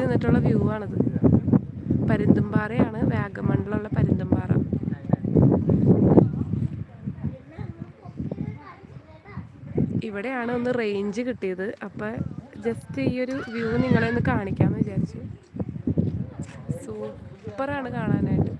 നിന്നിട്ടുള്ള view ആണിത്. പരുന്തുംപാറയാണ് വാഗമണ്ണിലുള്ള പരുന്തുംപാറ. ഇവിടെയാണ് ഒന്ന് റേഞ്ച് കിട്ടിയത്. അപ്പം ജസ്റ്റ് ഈ ഒരു വ്യൂ നിങ്ങളെ ഒന്ന് കാണിക്കാമെന്ന് വിചാരിച്ചു. സൂപ്പറാണ് കാണാനായിട്ട്.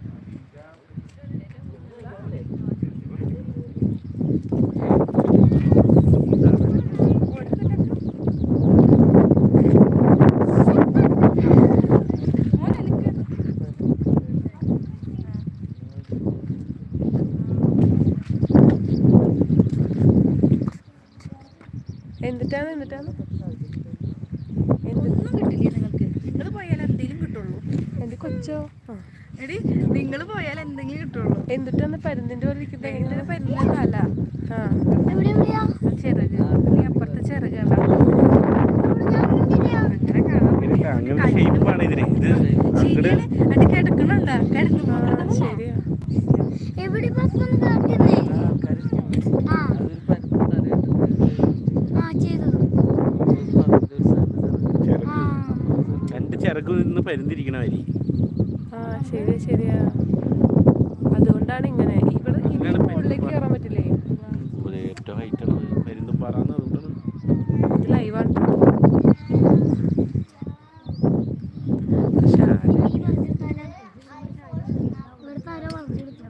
എന്നിട്ടാണ് എന്നിട്ടാണ് ഒന്നും കിട്ടില്ല നിങ്ങൾക്ക്? നിങ്ങൾ പോയാൽ എന്തെങ്കിലും കിട്ടുള്ളൂ. എന്റെ കൊച്ചോ? എടി നിങ്ങൾ പോയാൽ എന്തെങ്കിലും കിട്ടുള്ളൂ. എന്നിട്ടാണ് പരുന്തിന്റെ പോലെ ഇരിക്കുന്നത് പരുന്നല്ല ആ. ചിറക്. നീ അപ്പുറത്തെ ചിറകല്ല അങ്ങനെ കിടക്കുന്നു ശരിയാ. അങ്ങനെ ഷേപ്പാണ് ഇതിന് ഇത് അങ്ങട് ശരിയാണ് അത് കിടക്കണുണ്ട കിടന്നു ആ ശരിയാ എവിടെ പത്തൊന്ന് കാട്ടുന്നേ ആ ആ ചെയ്തു ചിറക് ആ രണ്ട് ചിറക് നിന്ന് പരിന്തിരിക്കണമായിരിക്കും. ആ ശരിയാ ശരിയാ. അതുകൊണ്ടാണ് ഇങ്ങനെ. ഇവിടെ ഇതിന്റെ ഇങ്ങനെ മുകളിലേക്ക് പരുന്ത് കയറാൻ പറ്റില്ലേ ഏറ്റവും ഹൈറ്റ് ആണ് പരുന്തും പാറാന്ന് അതുകൊണ്ടാണ് ഇത് ലൈവാണ് പക്ഷെ ആരും ഇവിടുത്തെ ആരോ വളർത്തിയെടുത്തു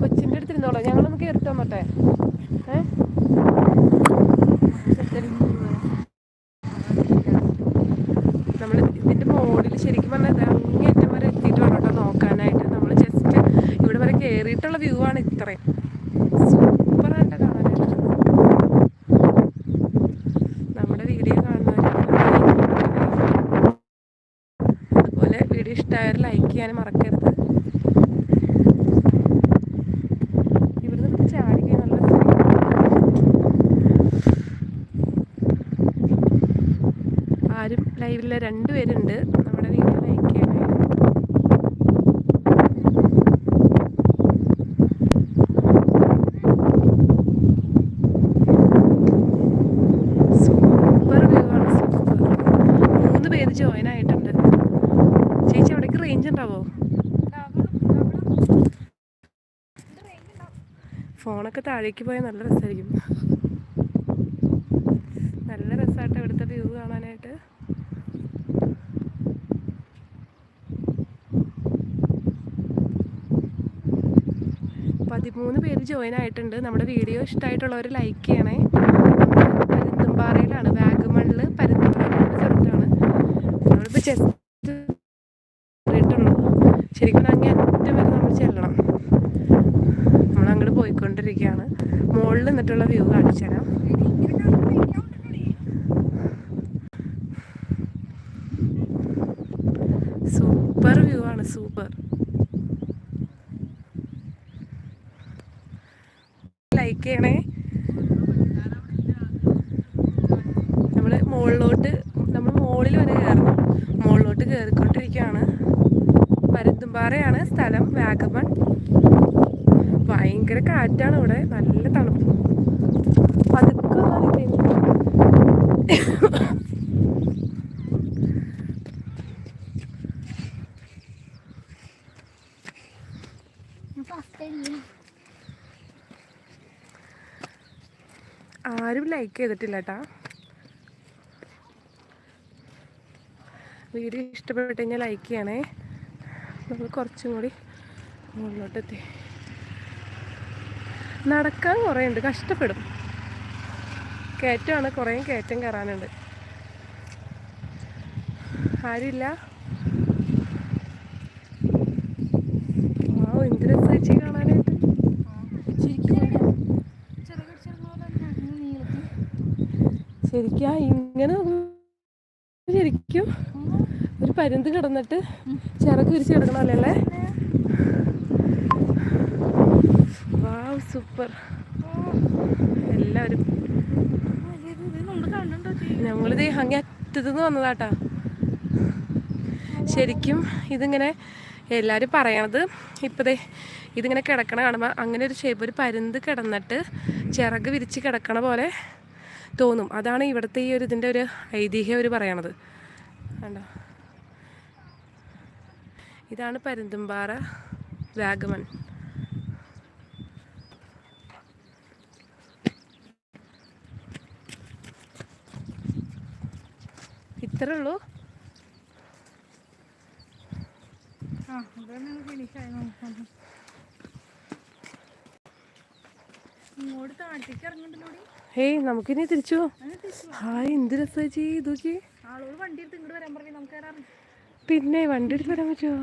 കൊച്ചിന്റെ അടുത്ത് ഇരുന്നോളാം എടുത്തോ വന്നോട്ടെ നമ്മൾ ഇതിന്റെ മോഡിൽ ശരിക്കും പറഞ്ഞാൽ ഇത് അങ്ങേറ്റം വരെ എത്തിയിട്ട് വേണം കേട്ടോ നോക്കാനായിട്ട്. നമ്മൾ ജസ്റ്റ് ഇവിടെ വരെ കയറിയിട്ടുള്ള വ്യൂ ആണ് ഇത്രയും. കാണാനായിട്ട്. നമ്മുടെ വീഡിയോ കാണുന്നവർ വീഡിയോ ലൈക്ക് ചെയ്യാനും മറക്കരുത് ഇവിടെ നിന്ന് ചാടിക്കാൻ നല്ല ലൈവിൽ രണ്ടുപേരുണ്ട് നമ്മുടെ വീട്ടിൽ ലൈക്ക് മൂന്ന് പേര് ജോയിൻ ആയിട്ടുണ്ട്. ചേച്ചി റേഞ്ച് ഉണ്ടാവോ? ഫോണൊക്കെ താഴേക്ക് പോയാൽ നല്ല രസമായിരിക്കും നല്ല രസമായിട്ട് ഇവിടുത്തെ വ്യൂ കാണാനായിട്ട് പതിമൂന്ന് പേര് ജോയിൻ ആയിട്ടുണ്ട്. നമ്മുടെ വീഡിയോ ഇഷ്ടമായിട്ടുള്ളവർ ലൈക്ക് ചെയ്യണേ. പരുന്തുംപാറയിലാണ് വാഗമണിൽ പരുന്തുംപാറ എന്ന സ്ഥലത്താണ് നമ്മളിപ്പോൾ ജസ്റ്റ് ശരിക്കും അങ്ങനെ അറ്റം വരെ നമ്മൾ ചെല്ലണം. നമ്മൾ അങ്ങോട്ട് പോയിക്കൊണ്ടിരിക്കുകയാണ്. മുകളിൽ നിന്നിട്ടുള്ള വ്യൂ കാണിച്ചു തരാം. സൂപ്പർ വ്യൂ ആണ്. സൂപ്പർ ലൈക്ക് നമ്മൾ മുകളിലോട്ട് നമ്മൾ മുകളിൽ വരെ കയറണം മുകളിലോട്ട് കയറിക്കൊണ്ടിരിക്കുകയാണ്. പരുന്തുംപാറയാണ് സ്ഥലം വാഗമൺ. ഭയങ്കര കാറ്റാണ് ഇവിടെ. നല്ല തണുപ്പ്. പതുക്കെ ഒന്നാണ് ആരും ലൈക്ക് ചെയ്തിട്ടില്ല കേട്ടാ വീഡിയോ ഇഷ്ടപ്പെട്ട് കഴിഞ്ഞാൽ ലൈക്ക് ചെയ്യണേ. നമ്മൾ കുറച്ചും കൂടി മുകളിലോട്ടെത്തി നടക്കാൻ കുറേ ഉണ്ട് കഷ്ടപ്പെടും. കയറ്റമാണ് കുറേ കയറ്റം കയറാനുണ്ട്. ആരുമില്ല ആ എന്ത് രസം ചേച്ചി കാണാനായിട്ട് ശരിക്കും ചെറുകിട ചെറുപോലെ തന്നെ ശരിക്കും ഇങ്ങനെ ശരിക്കും ഒരു പരുന്ത് കിടന്നിട്ട് ചിറക് വിരിച്ച് കിടക്കണമല്ലേ വാവ് സൂപ്പർ എല്ലാവരും. ഞങ്ങളിത് അങ്ങേ അറ്റത്തുനിന്ന് വന്നതാട്ടാ. ശരിക്കും ഇതിങ്ങനെ എല്ലാവരും പറയണത് ഇപ്പതേ ഇതിങ്ങനെ കിടക്കണ കാണുമ്പോൾ അങ്ങനെ ഒരു ഷേപ്പ് ഒരു പരുന്ത് കിടന്നിട്ട് ചിറക് വിരിച്ച് കിടക്കണ പോലെ തോന്നും. അതാണ് ഇവിടുത്തെ ഈ ഒരു ഇതിന്റെ ഒരു ഐതിഹ്യം അവർ പറയണത്. കണ്ടോ? ഇതാണ് പരുന്തുംപാറ വാഗമൺ. ഇത്രേ ഉള്ളൂ ആ ഇതാണ് ഫിനിഷ് ആയി നോക്കുന്നത് ഹേയ് നമുക്കിനി തിരിച്ചു ഹായ് എന്ത് രസമാച്ചി ഇതൊക്കെ. വണ്ടി എടുത്ത് ഇങ്ങോട്ട് വരാൻ പറഞ്ഞു നമുക്ക് പിന്നെ വണ്ടി എടുത്ത് വരാൻ പറ്റുമോ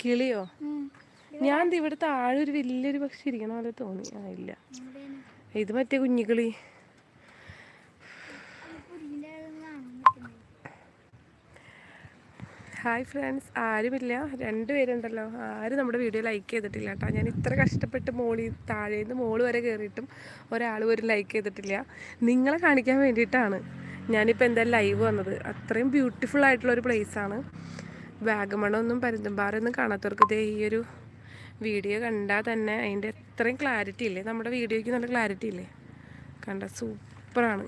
കിളിയോ. ഞാൻ ദേ ഇവിടെ താഴെ ഒരു വലിയൊരു പക്ഷി ഇരിക്കണ പോലെ തോന്നി. ആ ഇല്ല. ഇത് മറ്റേ കുഞ്ഞുകളി. Hi friends. ആരുമില്ല. രണ്ടുപേരുണ്ടല്ലോ ആരും നമ്മുടെ വീഡിയോ ലൈക്ക് ചെയ്തിട്ടില്ല കേട്ടോ ഞാൻ ഇത്ര കഷ്ടപ്പെട്ട് മോളി താഴേന്ന് മോൾ വരെ കയറിയിട്ടും ഒരാൾ പോലും ലൈക്ക് ചെയ്തിട്ടില്ല. നിങ്ങളെ കാണിക്കാൻ വേണ്ടിയിട്ടാണ് ഞാനിപ്പോൾ എന്തായാലും ലൈവ് വന്നത്. അത്രയും ബ്യൂട്ടിഫുൾ ആയിട്ടുള്ള ഒരു പ്ലേസാണ് വാഗമണൊന്നും പരുന്തുംപാറൊന്നും കാണാത്തവർക്ക് ദേ ഈ ഒരു വീഡിയോ കണ്ടാൽ തന്നെ അതിന്റെ അത്രയും ക്ലാരിറ്റി ഇല്ലേ? നമ്മുടെ വീഡിയോയ്ക്ക് നല്ല ക്ലാരിറ്റി ഇല്ലേ? കണ്ട സൂപ്പറാണ്.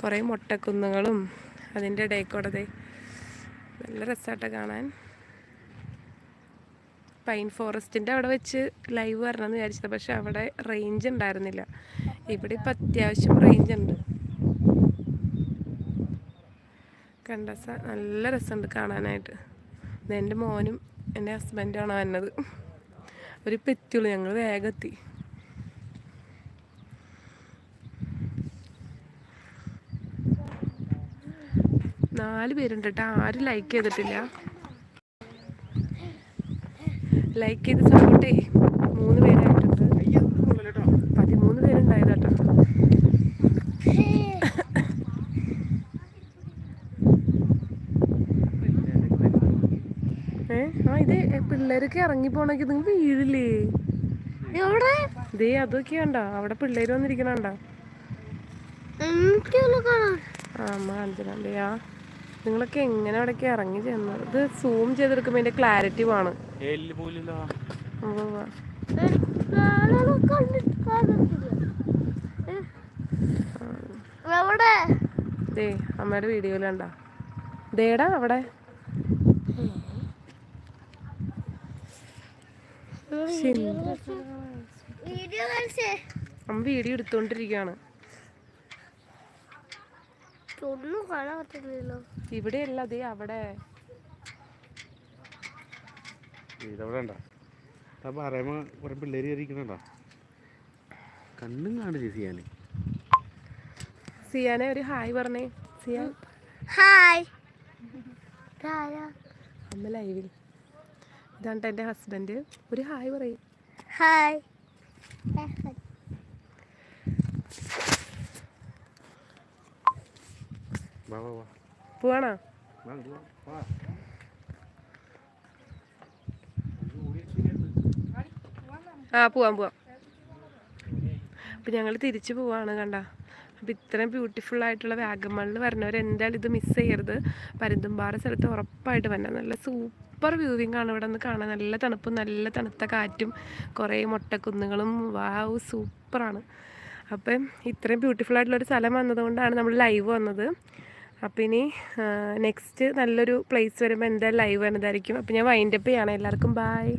കുറേ മുട്ടക്കുന്നുകളും അതിന്റെ ഇടയിൽ ദേ നല്ല രസമായിട്ട് കാണാൻ. പൈൻ ഫോറസ്റ്റിന്റെ അവിടെ വെച്ച് ലൈവ് വരണമെന്ന് വിചാരിച്ചത് പക്ഷെ അവിടെ റേഞ്ച് ഉണ്ടായിരുന്നില്ല. ഇവിടെ ഇപ്പം അത്യാവശ്യം റേഞ്ച് ഉണ്ട്. കണ്ട നല്ല രസമുണ്ട് കാണാനായിട്ട്. എന്റെ മോനും എന്റെ ഹസ്ബൻഡാണ് വന്നത്. ഒരു എത്തിയുള്ളൂ ഞങ്ങൾ വേഗം എത്തി. നാല് പേരുണ്ട് കേട്ടോ ആരും ലൈക്ക് ചെയ്തിട്ടില്ല. ലൈക്ക് ചെയ്ത് സപ്പോർട്ടേ മൂന്ന് പേരായിട്ടുണ്ട് പതിമൂന്ന് പേരുണ്ടായത് കേട്ടോ ഏ ആ ഇത് പിള്ളേരൊക്കെ ഇറങ്ങി പോണെങ്കിൽ നിങ്ങൾ വീഴില്ലേ? എവിടെ? ദേ അതൊക്കെ കണ്ട. അവിടെ പിള്ളേര് വന്നിരിക്കണണ്ട? ആ നിങ്ങളൊക്കെ എങ്ങനെ അവിടെ ഇറങ്ങി ചെന്നത്? ഇത് സൂം ചെയ്തെടുക്കുമ്പോ ഇതിന്റെ ക്ലാരിറ്റി വേണം. ദേ അമ്മയുടെ വീഡിയോയിൽ കണ്ട. ദേടാ അവിടെ ശരി. വീഡിയോ കാണിച്ചേ അമ്മ വീഡിയോ എടുത്തോണ്ടിരിക്കാണ് ഇവിടെയല്ല ദേ അവിടെ. ഇതവിടെ ഉണ്ടോ പറയുമ്പോ കുറെ പിള്ളേര് കയറിയിരിക്കണുണ്ടോ കണ്ണും കാണില്ല സിയാനെ സിയാനെ ഒരു ഹായ് പറഞ്ഞേ. സിയാൻ ഹായ്? അമ്മ ലൈവിൽ. ഇതാണ് എന്റെ ഹസ്ബൻഡ് ഒരു ഹായ് പറയും. ഹായ് പോവാണോ. ആ പോവാം പോവാം. അപ്പം ഞങ്ങൾ തിരിച്ചു പോവാണ് കണ്ട. അപ്പം ഇത്രയും ബ്യൂട്ടിഫുൾ ആയിട്ടുള്ള വാഗമണിൽ വരണവർ എന്തായാലും ഇത് മിസ് ചെയ്യരുത്. പരുന്തുംപാറ സ്ഥലത്ത് ഉറപ്പായിട്ട് വരണം. നല്ല സൂപ്പർ വ്യൂവിങ് ആണ് ഇവിടെ നിന്ന് കാണാൻ. നല്ല തണുപ്പും നല്ല തണുത്ത കാറ്റും കുറേ മുട്ടക്കുന്നുകളും. വാവ് സൂപ്പറാണ്. അപ്പം ഇത്രയും ബ്യൂട്ടിഫുൾ ആയിട്ടുള്ളൊരു സ്ഥലം വന്നതുകൊണ്ടാണ് നമ്മൾ ലൈവ് വന്നത്. അപ്പം ഇനി നെക്സ്റ്റ് നല്ലൊരു പ്ലേസ് വരുമ്പോൾ എന്തായാലും ലൈവ് വരുന്നതായിരിക്കും അപ്പം ഞാൻ വൈൻഡപ്പ് ചെയ്യണം. എല്ലാവർക്കും ബായ്